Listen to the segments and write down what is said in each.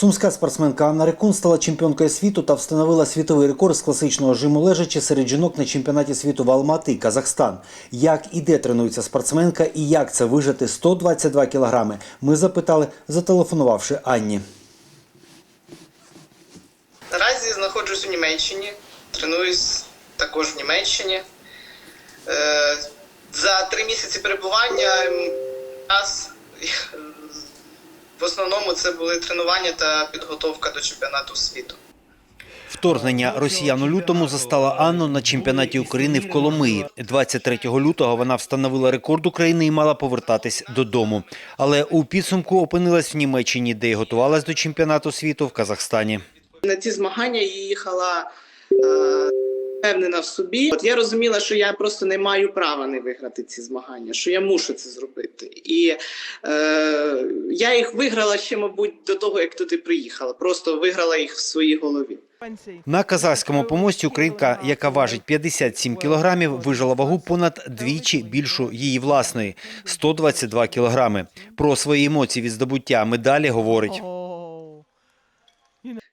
Сумська спортсменка Анна Рекун стала чемпіонкою світу та встановила світовий рекорд з класичного жиму лежачі серед жінок на чемпіонаті світу в Алмати, Казахстан. Як і де тренується спортсменка і як це вижити 122 кілограми, ми запитали, зателефонувавши Анні. Наразі знаходжусь у Німеччині, тренуюсь також в Німеччині. Е, За три місяці перебування нас в основному це були тренування та підготовка до чемпіонату світу. Вторгнення росіян у лютому застала Анну на чемпіонаті України в Коломиї. 23 лютого вона встановила рекорд України і мала повертатись додому. Але у підсумку опинилась в Німеччині, де й готувалась до чемпіонату світу в Казахстані. На ці змагання я їхала е, впевнена в собі. От я розуміла, що я просто не маю права не виграти ці змагання, що я мушу це зробити. І е, я їх виграла ще, мабуть, до того, як туди приїхала. Просто виграла їх в своїй голові. На казахському помості українка, яка важить 57 кілограмів, вижила вагу понад двічі більшу її власної – 122 кілограми. Про свої емоції від здобуття медалі говорить.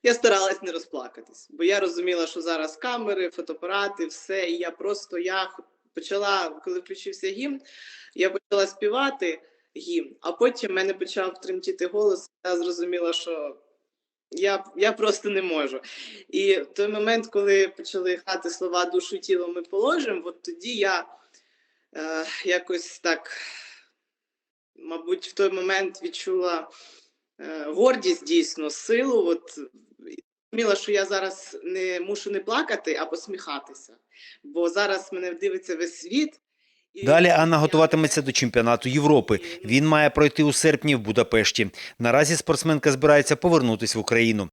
Я старалась не розплакатись, бо я розуміла, що зараз камери, фотоапарати, все. І я просто я почала, коли включився гімн, я почала співати гімн, а потім в мене почав тремтіти голос. Я зрозуміла, що я, я просто не можу. І в той момент, коли почали грати слова душу тіло ми положимо, от тоді я е, якось так, мабуть, в той момент відчула гордість дійсно, силу. От зрозуміла, що я зараз не мушу не плакати, а посміхатися. Бо зараз мене дивиться весь світ. Далі Анна готуватиметься до чемпіонату Європи. Він має пройти у серпні в Будапешті. Наразі спортсменка збирається повернутися в Україну.